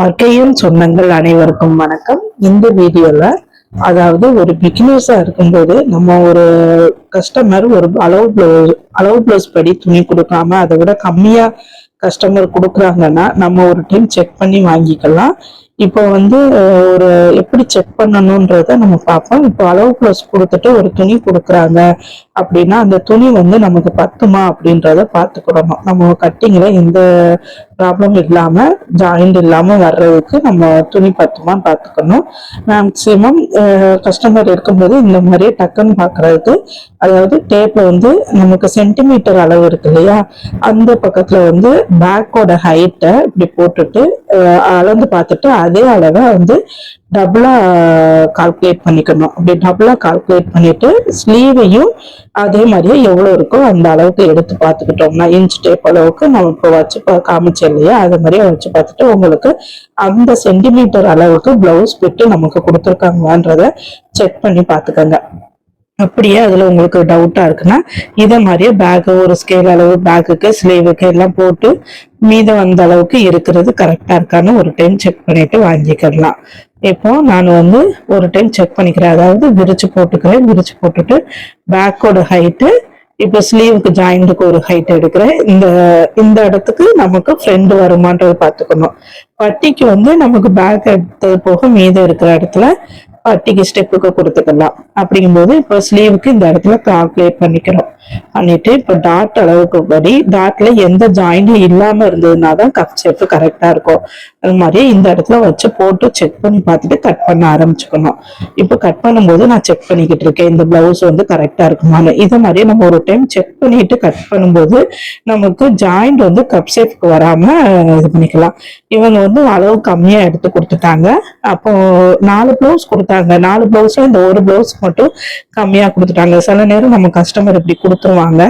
ஆர்கையன் சொந்தங்கள் அனைவருக்கும் வணக்கம். இந்த வீடியோல அதாவது ஒரு பிகினர்ஸா இருக்கும்போது நம்ம ஒரு கஸ்டமர் ஒரு அளவு ப்ளவுஸ் அளவு ப்ளவுஸ் படி துணி கொடுக்காம அதை விட கம்மியா கஸ்டமர் கொடுக்குறாங்கன்னா நம்ம ஒரு டைம் செக் பண்ணி வாங்கிக்கலாம். இப்போ வந்து ஒரு எப்படி செக் பண்ணணுன்றத நம்ம பார்ப்போம். இப்போ அளவு ப்ளஸ் கொடுத்துட்டு ஒரு துணி கொடுக்குறாங்க அப்படின்னா அந்த துணி வந்து நமக்கு பத்துமா அப்படின்றத பார்த்துக்கிடணும் நம்ம கட்டிங்கில் எந்த ப்ராப்ளம் இல்லாமல் ஜாயிண்ட் இல்லாமல் வர்றதுக்கு நம்ம துணி பத்துமா பார்த்துக்கணும். மேக்சிமம் கஸ்டமர் இருக்கும்போது இந்த மாதிரி டக்குன்னு பார்க்கறதுக்கு அதாவது டேப்பில் வந்து நமக்கு சென்டிமீட்டர் அளவு இருக்கு இல்லையா? அந்த பக்கத்தில் வந்து பேக்கோட ஹைட்டை இப்படி போட்டுட்டு அளந்து பார்த்துட்டு அதே அளவை வந்து டபுளாக கால்குலேட் பண்ணிக்கணும். அப்படி டபுளாக கால்குலேட் பண்ணிட்டு ஸ்லீவையும் அதே மாதிரியே எவ்வளோ இருக்கோ அந்த அளவுக்கு எடுத்து பார்த்துக்கிட்டோம்னா இன்ச் டேப் அளவுக்கு நம்ம இப்போ வச்சு பா- காமிச்சோம் இல்லையா? அது மாதிரியே வச்சு பார்த்துட்டு உங்களுக்கு அந்த சென்டிமீட்டர் அளவுக்கு ப்ளவுஸ் பிட்டு நமக்கு கொடுத்துருக்காங்களான்றத செக் பண்ணி பார்த்துக்கோங்க. அப்படியே அதுல உங்களுக்கு டவுட்டா இருக்குன்னா இதை மாதிரியே பேக் ஒரு ஸ்கேல் அளவு பேக்குக்கு ஸ்லீவுக்கு எல்லாம் போட்டு மீதம் வந்த அளவுக்கு இருக்கிறது கரெக்டா இருக்கான்னு ஒரு டைம் செக் பண்ணிட்டு வாங்கிக்கலாம். இப்போ நான் வந்து ஒரு டைம் செக் பண்ணிக்கிறேன். அதாவது விரிச்சு போட்டுக்கிறேன். விரிச்சு போட்டுட்டு பேக்கோட ஹைட்டு இப்போ ஸ்லீவுக்கு ஜாயிண்ட்டுக்கு ஒரு ஹைட் எடுக்கிறேன். இந்த இந்த இடத்துக்கு நமக்கு ஃப்ரெண்ட் வருமானதை பார்த்துக்கணும். பட்டிக்கு வந்து நமக்கு பேக் எடுத்தது போக மீதம் இருக்கிற இடத்துல பட்டிக்கு ஸ்டெப்புக்கு கொடுத்துக்கலாம். அப்படிங்கும்போது இப்போ ஸ்லீவுக்கு இந்த இடத்துல கால்குலேட் பண்ணிக்கிறோம். பண்ணிட்டு இப்போ டாட் அளவுக்கு படி டாட்ல எந்த ஜாயிண்டும் இல்லாம இருந்ததுனா தான் கப் ஷேப் கரெக்டா இருக்கும். அது மாதிரி இந்த இடத்துல வச்சு போட்டு செக் பண்ணி பார்த்துட்டு கட் பண்ண ஆரம்பிச்சுக்கணும். இப்போ கட் பண்ணும்போது நான் செக் பண்ணிக்கிட்டு இருக்கேன். இந்த பிளவுஸ் வந்து கரெக்டா இருக்குமான்னு. இதை மாதிரி நம்ம ஒரு டைம் செக் பண்ணிட்டு கட் பண்ணும்போது நமக்கு ஜாயிண்ட் வந்து கப் ஷேப்புக்கு வராம இது பண்ணிக்கலாம். இவங்க வந்து அளவு கம்மியா எடுத்து கொடுத்துட்டாங்க. அப்போ நாலு பிளவுஸ் கொடுத்தாங்க நாலு ப்ளவுஸும் இந்த ஒரு பிளவுஸ் மட்டும் கம்மியா கொடுத்துட்டாங்க. சில நேரம் நம்ம கஸ்டமர் இப்படி கொடுத்துருவாங்க.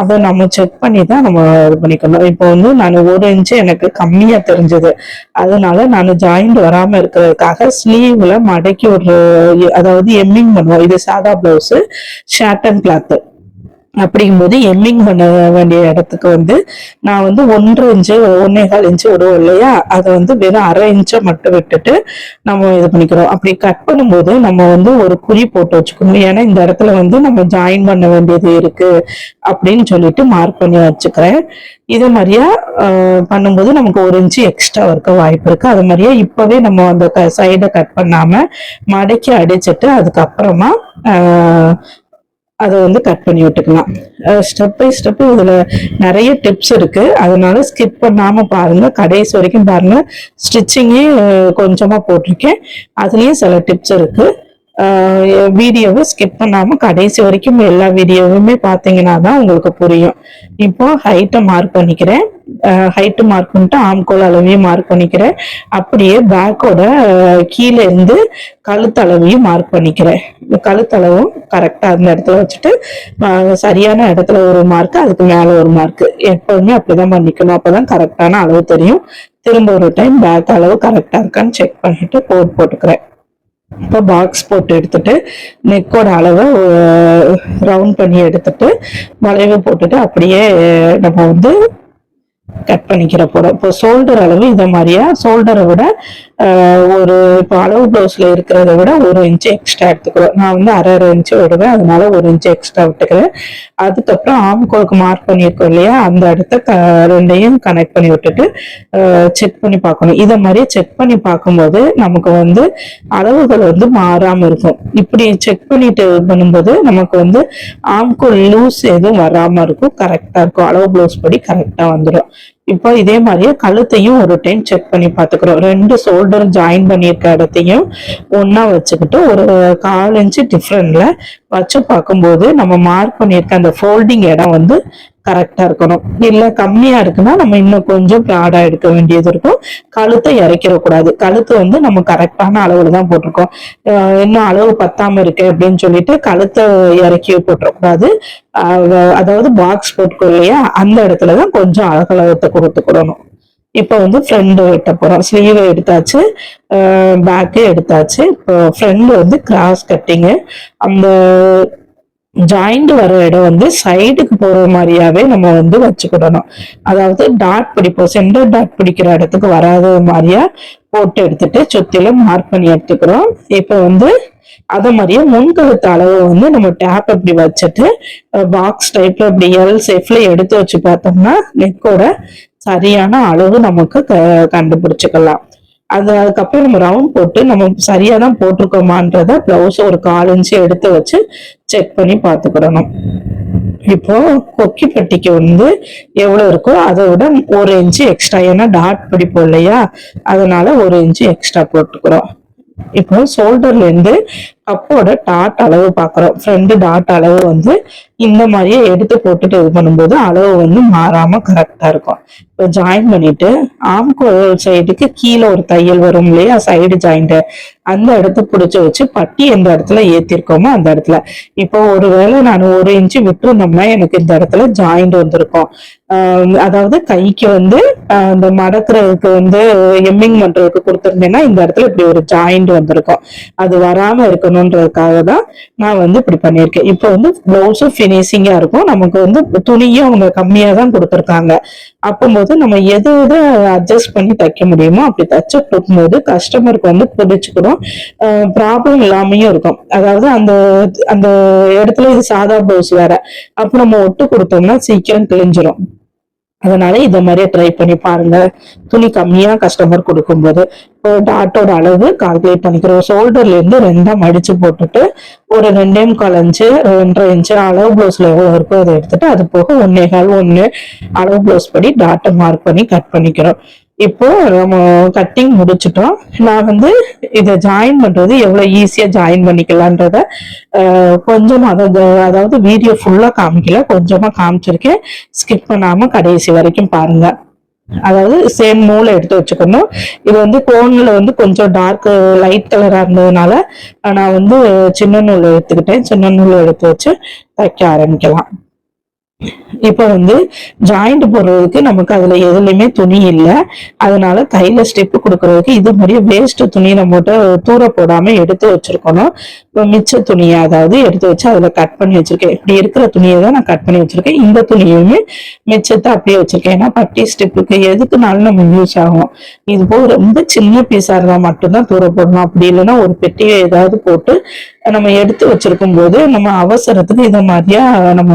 அதை நம்ம செக் பண்ணி தான் நம்ம இது பண்ணிக்கணும். இப்போ வந்து நான் ஒரு இன்ச்சு எனக்கு கம்மியா தெரிஞ்சது. அதனால நான் ஜாயிண்ட் வராம இருக்கிறதுக்காக ஸ்லீவ்ல மடக்கி ஒரு அதாவது எம்மிங் பண்ணுவோம். இது சாதா பிளவுஸ் அண்ட் கிளாத்து அப்படிங்கும்போது எம்மிங் பண்ண வேண்டிய இடத்துக்கு வந்து நான் வந்து ஒன்றரை இன்ச்சு ஒன்னே கால் இன்ச்சு விடுவோம் இல்லையா? அதை வந்து வெறும் அரை இன்ச்சை மட்டும் விட்டுட்டு நம்ம இது பண்ணிக்கிறோம். அப்படி கட் பண்ணும்போது நம்ம வந்து ஒரு குறி போட்டு வச்சுக்கணும். ஏன்னா இந்த இடத்துல வந்து நம்ம ஜாயின் பண்ண வேண்டியது இருக்கு அப்படின்னு சொல்லிட்டு மார்க் பண்ணி வச்சுக்கிறேன். இதே மாதிரியா பண்ணும்போது நமக்கு ஒரு இன்ச்சு எக்ஸ்ட்ரா இருக்க வாய்ப்பு இருக்கு. அது மாதிரியே இப்பவே நம்ம அந்த சைடை கட் பண்ணாம மடக்கி அடிச்சிட்டு அதுக்கப்புறமா அதை வந்து கட் பண்ணி விட்டுக்கலாம். ஸ்டெப் பை ஸ்டெப் இதுல நிறைய டிப்ஸ் இருக்கு. அதனால ஸ்கிப் பண்ணாம பாருங்க. கடைசி வரைக்கும் பாருங்க. ஸ்டிச்சிங்கே கொஞ்சமா போட்டிருக்கேன். அதுலயும் சில டிப்ஸ் இருக்கு. வீடியோவை ஸ்கிப் பண்ணாம கடைசி வரைக்கும் எல்லா வீடியோவுமே பார்த்தீங்கன்னா தான் உங்களுக்கு புரியும். இப்போ ஹைட்டை மார்க் பண்ணிக்கிறேன். ஹைட்டு மார்க் பண்ணிட்டு ஆம்கோல் அளவையும் மார்க் பண்ணிக்கிறேன். அப்படியே பேக்கோட கீழே இருந்து கழுத்தளவையும் மார்க் பண்ணிக்கிறேன். இந்த கழுத்தளவும் கரெக்டாக அந்த இடத்துல வச்சுட்டு சரியான இடத்துல ஒரு மார்க் அதுக்கு மேலே ஒரு மார்க் எப்பவுமே அப்படிதான் பண்ணிக்கணும். அப்போதான் கரெக்டான அளவு தெரியும். திரும்ப ஒரு டைம் பேக் அளவு கரெக்டாக இருக்கான்னு செக் பண்ணிட்டு கோட் போட்டுக்கிறேன். இப்போ பாக்ஸ் போட்டு எடுத்துட்டு நெக்கோட அளவை ரவுண்ட் பண்ணி எடுத்துட்டு வளைவு போட்டுட்டு அப்படியே நம்ம வந்து கட் பண்ணிக்கிற போறோம் இப்போ ஷோல்டர் அளவு இதை மாதிரியா? ஷோல்டரை விட ஆஹ், ஒரு இப்போ அளவு பிளவுஸ்ல இருக்கிறத விட ஒரு இன்ச்சு எக்ஸ்ட்ரா எடுத்துக்கிறோம் நான் வந்து அரை அரை இன்ச்சு விடுவேன். அதனால ஒரு இன்ச்சு எக்ஸ்ட்ரா விட்டுக்கிறேன். அதுக்கப்புறம் ஆம்கோலுக்கு மார்க் பண்ணியிருக்கோம் இல்லையா? அந்த இடத்த க ரெண்டையும் கனெக்ட் பண்ணி விட்டுட்டு செக் பண்ணி பார்க்கணும். இதை மாதிரி செக் பண்ணி பார்க்கும்போது நமக்கு வந்து அளவுகள் வந்து மாறாம இருக்கும். இப்படி செக் பண்ணிட்டு பண்ணும்போது நமக்கு வந்து ஆம்கோல் லூஸ் எதுவும் வராம இருக்கும். கரெக்டா இருக்கும். அளவு ப்ளவுஸ் படி கரெக்டா வந்துடும் இப்போ இதே மாதிரியே கழுத்தையும் ஒரு டைம் செக் பண்ணி பார்த்துக்கிறோம். ரெண்டு ஷோல்டர் ஜாயின் பண்ணியிருக்க இடத்தையும் ஒன்னா வச்சுக்கிட்டு ஒரு கால் இன்ச்சு டிஃப்ரெண்ட்ல வச்சு பார்க்கும்போது நம்ம மார்க் பண்ணியிருக்க அந்த ஃபோல்டிங் இடம் வந்து கரெக்டா இருக்கணும். இல்ல கம்மியா இருக்குன்னா நம்ம இன்னும் கொஞ்சம் ப்ராடா எடுக்க வேண்டியது இருக்கும். கழுத்தை இறக்கிற கூடாது. கழுத்து வந்து நம்ம கரெக்டான அளவுல தான் போட்டிருக்கோம். இன்னும் அளவு பத்தாம இருக்கு அப்படின்னு சொல்லிட்டு கழுத்தை இறக்கி போட்டுறக்கூடாது அதாவது பாக்ஸ் போட்டுக்கோ இல்லையா? அந்த இடத்துல தான் கொஞ்சம் அகலத்தை கொடுத்துக்கிடணும் இப்போ வந்து ஃப்ரெண்டு வெட்ட போறோம். ஸ்லீவ் எடுத்தாச்சு. பேக்கு எடுத்தாச்சு. இப்போ ஃப்ரெண்டு வந்து கிராஸ் கட்டிங்கு அந்த ஜாயிண்ட் வர இடம் வந்து சைடுக்கு போற மாதிரியாவே நம்ம வந்து வச்சுக்கிடணும். அதாவது டாட் பிடிப்போம். சென்டர் டாட் பிடிக்கிற இடத்துக்கு வராத மாதிரியா போட்டு எடுத்துட்டு சுத்திலும் மார்க் பண்ணி எடுத்துக்கிறோம். இப்போ வந்து அதை மாதிரியே முன்கழுத்து அளவு வந்து நம்ம டேப் இப்படி வச்சுட்டு பாக்ஸ் டைப்ல இப்படி எல் சேஃப்ல எடுத்து வச்சு பார்த்தோம்னா நெக்கோட சரியான அளவு நமக்கு க- கண்டுபிடிச்சுக்கலாம். அது அதுக்கப்புறம் நம்ம ரவுண்ட் போட்டு நம்ம சரியா தான் போட்டிருக்கோமான்றத பிளவுஸ் ஒரு கால் இன்ச்சு எடுத்து வச்சு செக் பண்ணி பார்த்துக்கிடணும். இப்போ கொக்கி பட்டிக்கு வந்து எவ்வளோ இருக்கோ அதை விட ஒரு இன்ச்சு எக்ஸ்ட்ரா ஏன்னா டாட் பிடிப்போம் இல்லையா? அதனால ஒரு இன்ச்சு எக்ஸ்ட்ரா போட்டுக்கிறோம். இப்போ ஷோல்டர்லேருந்து கப்போட டாட் அளவு பார்க்குறோம். ஃப்ரண்ட் டாட் அளவு வந்து இந்த மாதிரியே எடுத்து போட்டுட்டு இது பண்ணும்போது அளவு வந்து மாறாம கரெக்டா இருக்கும். இப்போ ஜாயின் பண்ணிட்டு ஆம்கோல் சைடுக்கு கீழே ஒரு தையல் வரும் இல்லையா? சைடு ஜாயிண்ட் அந்த இடத்த பிடிச்சி வச்சு பட்டி எந்த இடத்துல ஏத்திருக்கோமோ அந்த இடத்துல. இப்போ ஒருவேளை நான் ஒரு இன்ச்சு விட்டுருந்தோம்னா எனக்கு இந்த இடத்துல ஜாயிண்ட் வந்திருக்கும். அதாவது கைக்கு வந்து அந்த இந்த மடக்குறதுக்கு வந்து எம்மிங் பண்றதுக்கு கொடுத்துருந்தேன்னா இந்த இடத்துல இப்படி ஒரு ஜாயிண்ட் வந்திருக்கும். அது வராம இருக்கணும்ன்றதுக்காக தான் நான் வந்து இப்படி பண்ணியிருக்கேன். இப்போ வந்து ப்ளவுஸும் ஃபினிஷிங்காக இருக்கும். நமக்கு வந்து துணியும் அவங்க கம்மியா தான் கொடுத்துருக்காங்க. அப்போது நம்ம எது எது அட்ஜஸ்ட் பண்ணி தைக்க முடியுமோ அப்படி தைச்சு கொடுக்கும்போது கஸ்டமருக்கு வந்து பிடிச்சிக்கிறோம் ப்ராப்ளம் இல்லாமையும் இருக்கும். அதாவது அந்த அந்த இடத்துல இது சாதா ப்ளவுஸ் வேற. அப்போ நம்ம ஒட்டு கொடுத்தோம்னா சீக்கிரம் கிழிஞ்சிரும். அதனால இதை மாதிரியே ட்ரை பண்ணி பாருங்க. துணி கம்மியா கஸ்டமர் கொடுக்கும்போது இப்போ டாட்டோட அளவு கால்குலேட் பண்ணிக்கிறோம். ஷோல்டர்ல இருந்து ரெண்டா மடிச்சு போட்டுட்டு ஒரு ரெண்டே முக்கால் இன்ச்சு ரெண்டரை இன்ச்சு அளவு பிளவுஸ்ல எவ்வளவு இருக்கோ அதை எடுத்துட்டு அது போக ஒன்னே கால் ஒன்று அளவு பிளவுஸ் படி டாட்டை மார்க் பண்ணி கட் பண்ணிக்கிறோம். இப்போ நம்ம கட்டிங் முடிச்சிட்டோம். நான் வந்து இதை ஜாயின் பண்றது எவ்வளவு ஈஸியா ஜாயின் பண்ணிக்கலான்றத அஹ், கொஞ்சமா அதாவது அதாவது வீடியோ ஃபுல்லா காமிக்கல கொஞ்சமா காமிச்சிருக்கேன். ஸ்கிப் பண்ணாம கடைசி வரைக்கும் பாருங்க. அதாவது சேம் நூலை எடுத்து வச்சுக்கணும். இது வந்து கோன்ல வந்து கொஞ்சம் டார்க் லைட் கலரா இருந்ததுனால நான் வந்து சின்ன நூல் எடுத்துக்கிட்டேன். சின்ன நூல் எடுத்து வச்சு தைக்க ஆரம்பிக்கலாம். இப்போ வந்து ஜாயிண்ட் போடுறதுக்கு நமக்கு அதுல எதுலையுமே துணி இல்லை. அதனால கையில ஸ்டெப் கொடுக்கறதுக்கு இது மாதிரி வேஸ்ட் துணி நம்ம தூர போடாம எடுத்து வச்சிருக்கணும். இப்போ மிச்ச துணியை அதாவது எடுத்து வச்சு அதுல கட் பண்ணி வச்சிருக்கேன். இப்படி இருக்கிற துணியை தான் நான் கட் பண்ணி வச்சிருக்கேன். இந்த துணியுமே மிச்சத்தை அப்படியே வச்சிருக்கேன். ஏன்னா பட்டி ஸ்டெப்புக்கு எதுக்குனாலும் நம்ம யூஸ் ஆகும். இது போக ரொம்ப சின்ன பீஸா இருந்தா மட்டும்தான் தூர போடணும். அப்படி இல்லைன்னா ஒரு பெட்டியை ஏதாவது போட்டு நம்ம எடுத்து வச்சிருக்கும் போது நம்ம அவசரத்துக்கு இதை மாதிரியா நம்ம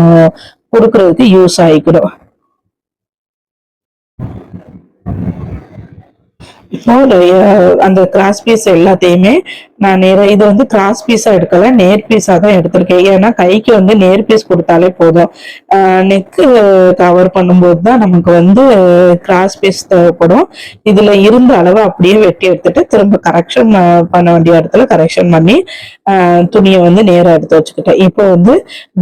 கொடுக்கறதுக்கு யூஸ் ஆகிக்கிடும். இப்போ அந்த கிராஸ் பீஸ் எல்லாத்தையுமே நான் நேர இது வந்து கிராஸ் பீஸா எடுக்கல நேர் பீஸா தான் எடுத்திருக்கேன். ஏன்னா கைக்கு வந்து நேர் பீஸ் கொடுத்தாலே போதும். நெக்கு கவர் பண்ணும்போது தான் நமக்கு வந்து கிராஸ் பீஸ் தேவைப்படும். இதுல இருந்த அளவை அப்படியே வெட்டி எடுத்துட்டு திரும்ப கரெக்ஷன் பண்ண வேண்டிய இடத்துல கரெக்ஷன் பண்ணி துணியை வந்து நேராக எடுத்து வச்சுக்கிட்டேன். இப்போ வந்து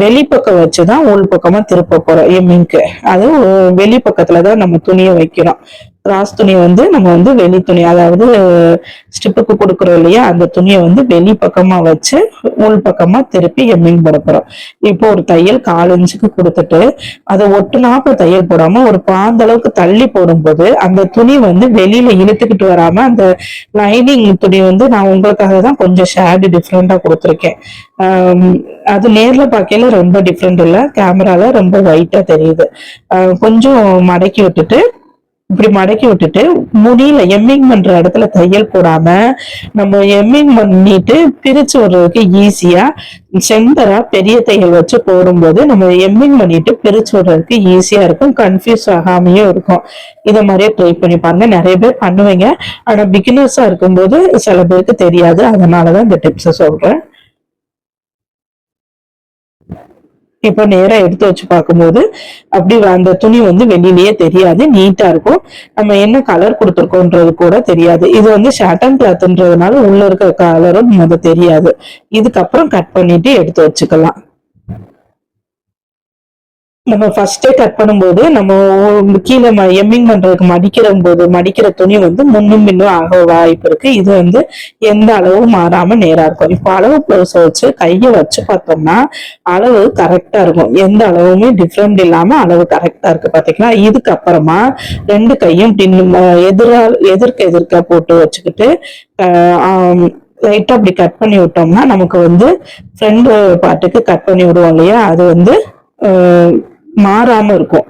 வெளிப்பக்கம் வச்சுதான் உள் பக்கமா திருப்ப போறோம் எம்மிங்க்கு அது வெளி தான் நம்ம துணியை வைக்கிறோம் ராஸ் துணி வந்து நம்ம வந்து வெளி துணி அதாவது ஸ்டிப்புக்கு கொடுக்குறோம் இல்லையா அந்த துணியை வந்து வெளி பக்கமா வச்சு உள் பக்கமா திருப்பி எம்மிங் போட போறோம். இப்போ ஒரு தையல் கால் இன்ச்சுக்கு கொடுத்துட்டு அதை ஒட்டுனாப்ப தையல் போடாம ஒரு பாந்த அளவுக்கு தள்ளி போடும்போது அந்த துணி வந்து வெளியில இழுத்துக்கிட்டு வராம அந்த லைனிங் துணி வந்து நான் உங்களுக்காக தான் கொஞ்சம் ஷேடு டிஃப்ரெண்டா கொடுத்துருக்கேன். அது நேர்ல பார்க்கையில ரொம்ப டிஃப்ரெண்ட் இல்லை கேமரால ரொம்ப ஒயிட்டா தெரியுது. கொஞ்சம் மடக்கி விட்டுட்டு இப்படி மடக்கி விட்டுட்டு முடியல எம்மிங் பண்ற இடத்துல தையல் போடாம நம்ம எம்மிங் பண்ணிட்டு பிரிச்சு விடுறதுக்கு ஈஸியா சென்டரா பெரிய தையல் வச்சு போடும்போது நம்ம எம்மிங் பண்ணிட்டு பிரிச்சு விடுறதுக்கு ஈஸியா இருக்கும். கன்ஃபியூஸ் ஆகாமையும் இருக்கும். இதை மாதிரியே ட்ரை பண்ணி பாருங்க. நிறைய பேர் பண்ணுவீங்க. ஆனா பிகினர்ஸா இருக்கும்போது சில பேருக்கு தெரியாது. அதனாலதான் இந்த டிப்ஸை சொல்றேன். இப்போ நேரா எடுத்து வச்சு பார்க்கும்போது அப்படி அந்த துணி வந்து வெளியிலேயே தெரியாது நீட்டா இருக்கும். நம்ம என்ன கலர் கொடுத்துருக்கோன்றது கூட தெரியாது. இது வந்து ஷாட்டன் கிளாத்ன்றதுனால உள்ள இருக்க கலரும் வந்து தெரியாது. இதுக்கப்புறம் கட் பண்ணிட்டு எடுத்து வச்சுக்கலாம். நம்ம ஃபர்ஸ்டே கட் பண்ணும்போது நம்ம கீழே எம்மிங் பண்றதுக்கு மடிக்கிற போது மடிக்கிற துணி வந்து முன்னும் பின்னும் ஆக வாய்ப்பு இருக்கு. இது வந்து எந்த அளவும் மாறாம நேரா இருக்கும். இப்போ அளவு பிளவுஸ் வச்சு கையை வச்சு பார்த்தோம்னா அளவு கரெக்டா இருக்கும். எந்த அளவுமே டிஃப்ரெண்ட் இல்லாம அளவு கரெக்டா இருக்கு பாத்தீங்களா? இதுக்கு அப்புறமா ரெண்டு கையும் பின்னு எதிரா எதிர்க்க எதிர்க்க போட்டு வச்சுக்கிட்டு லைட்டா அப்படி கட் பண்ணி விட்டோம்னா நமக்கு வந்து ஃப்ரண்ட் பாட்டுக்கு கட் பண்ணி விடுவோம் இல்லையா? அது வந்து மாறாம இருக்கும்.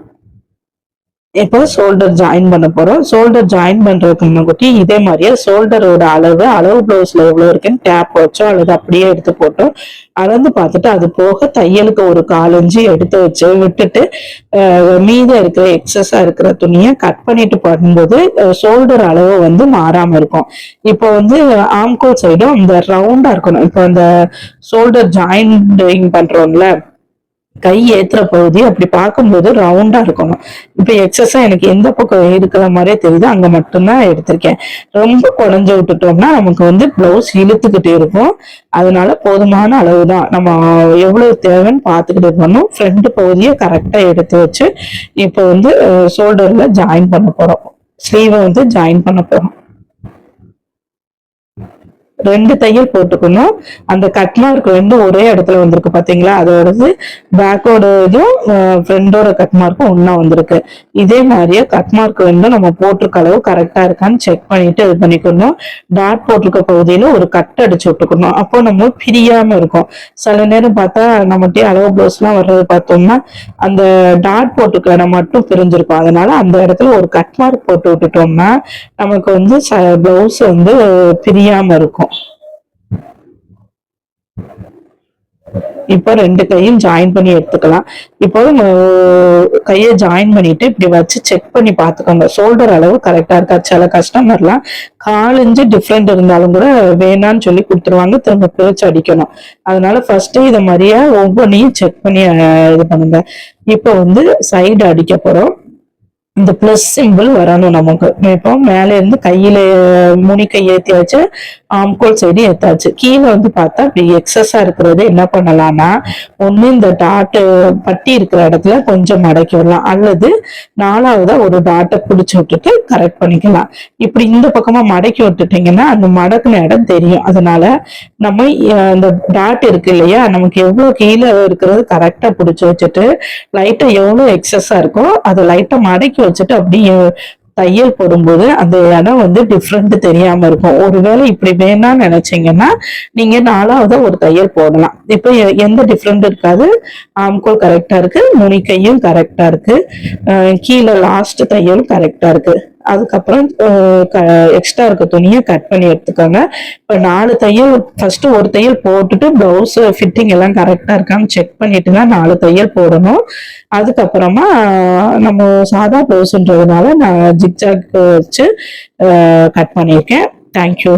இப்போ ஷோல்டர் ஜாயின் பண்ண போறோம். ஷோல்டர் ஜாயின் பண்றதுக்கு முன்னாடி இதே மாதிரியே ஷோல்டரோட அளவு அளவு பிளவுஸ்ல எவ்வளவு இருக்குன்னு டேப் வச்சோ அல்லது அப்படியே எடுத்து போட்டோம் அளந்து பார்த்துட்டு அது போக தையலுக்கு ஒரு காலஞ்சு எடுத்து வச்சு விட்டுட்டு அஹ், மீதம் இருக்கிற எக்ஸஸா இருக்கிற துணியை கட் பண்ணிட்டு பண்ணும்போது ஷோல்டர் அளவு வந்து மாறாம இருக்கும். இப்போ வந்து ஆம்கோல் சைடும் இந்த ரவுண்டா இருக்கணும். இப்போ அந்த ஷோல்டர் ஜாயின்டிங் பண்றோம்ல கை ஏத்துற பகுதி அப்படி பார்க்கும்போது ரவுண்டா இருக்கணும். இப்ப எக்ஸஸா எனக்கு எந்த பக்கம் இருக்கிற மாதிரியே தெரியுது. அங்க மட்டும்தான் எடுத்திருக்கேன். ரொம்ப குறைஞ்சு விட்டுட்டோம்னா நமக்கு வந்து பிளவுஸ் இழுத்துக்கிட்டு இருக்கும். அதனால போதுமான அளவு தான் நம்ம எவ்வளவு தேவைன்னு பார்த்துக்கிட்டு இருக்கணும். ஃப்ரண்ட் பகுதியை கரெக்டா எடுத்து வச்சு இப்போ வந்து ஷோல்டர்ல ஜாயின் பண்ண போறோம். ஸ்லீவை வந்து ஜாயின் பண்ண போறோம். ரெண்டு தையல் போட்டுக்கணும். அந்த கட்மார்க் மார்க் ரெண்டும் ஒரே இடத்துல வந்திருக்கு பாத்தீங்களா? அதோடது பேக்கோட இதுவும் ஃப்ரெண்டோட கட் மார்க்கும் வந்திருக்கு. இதே மாதிரியே கட் மார்க் ரெண்டும் நம்ம போட்டிருக்க அளவு கரெக்டா இருக்கான்னு செக் பண்ணிட்டு இது பண்ணிக்கணும். டாட் போட்டிருக்க பகுதியில ஒரு கட் அடிச்சு விட்டுக்கணும். அப்போ நம்ம பிரியாம இருக்கும். சில நேரம் பார்த்தா நம்மகிட்ட அளவு பிளவுஸ் எல்லாம் வர்றது பார்த்தோம்னா அந்த டாட் போட்டுக்கிற மட்டும் பிரிஞ்சிருக்கும். அதனால அந்த இடத்துல ஒரு கட் மார்க் போட்டு விட்டுட்டோம்னா நமக்கு வந்து பிளவுஸ் வந்து பிரியாம இருக்கும். இப்போ ரெண்டு கையும் ஜாயின் பண்ணி எடுத்துக்கலாம். இப்போ கையை ஜாயின் பண்ணிட்டு இப்படி வச்சு செக் பண்ணி பார்த்துக்கோங்க. ஷோல்டர் அளவு கரெக்டா இருக்கா? சில கஸ்டமர்லாம் காலஞ்சு டிஃப்ரெண்ட் இருந்தாலும் கூட வேணான்னு சொல்லி கொடுத்துருவாங்க. திரும்ப பிரிச்சு அடிக்கணும். அதனால ஃபர்ஸ்ட் இதை மாதிரியா ஒவ்வொன்றையும் செக் பண்ணி இது பண்ணுங்க. இப்போ வந்து சைடு அடிக்க போறோம். இந்த பிளஸ் சிம்பிள் வரணும் நமக்கு. இப்போ மேல இருந்து கையில முனிக்கை ஏத்தி ஆம்கோல் சைடு ஏத்தாச்சு. கீழே வந்து பார்த்தா இப்படி எக்ஸஸா இருக்கிறது என்ன பண்ணலாம்னா ஒண்ணு இந்த டாட்டு பட்டி இருக்கிற இடத்துல கொஞ்சம் மடக்கி விடலாம். அல்லது நாலாவதா ஒரு டாட்டை பிடிச்சி விட்டுட்டு கரெக்ட் பண்ணிக்கலாம். இப்படி இந்த பக்கமா மடக்கி விட்டுட்டீங்கன்னா அந்த மடக்குன இடம் தெரியும். அதனால நம்ம இந்த டாட் இருக்கு இல்லையா நமக்கு எவ்வளவு கீழே இருக்கிறது கரெக்டா பிடிச்சி வச்சுட்டு லைட்டா எவ்வளவு எக்ஸஸா இருக்கோ அதை லைட்டா மடக்கி வச்சுட்டு அப்படியே தையல் போடும்போது அந்த இடம் வந்து டிஃப்ரெண்ட் தெரியாம இருக்கும். ஒருவேளை இப்படி வேணாம்னு நினைச்சீங்கன்னா நீங்க நாலாவது ஒரு தையல் போடலாம். இப்போ எ- எந்த டிஃப்ரெண்ட் இருக்காது. ஆம்கோல் கரெக்டா இருக்கு முனிக்கையும் கரெக்டா இருக்கு. கீழே லாஸ்ட் தையலும் கரெக்டா இருக்கு. அதுக்கப்புறம் எக்ஸ்ட்ரா இருக்க துணியை கட் பண்ணி எடுத்துக்கோங்க. இப்போ நாலு தையல் ஃபர்ஸ்ட் ஒரு தையல் போட்டுட்டு பிளவுஸ் ஃபிட்டிங் எல்லாம் கரெக்டாக இருக்கான்னு செக் பண்ணிட்டு தான் நாலு தையல் போடணும். அதுக்கப்புறமா நம்ம சாதா பிளவுஸ்ன்றதுனால நான் ஜிக்ஜாக் வச்சு கட் பண்ணியிருக்கேன். தேங்க்யூ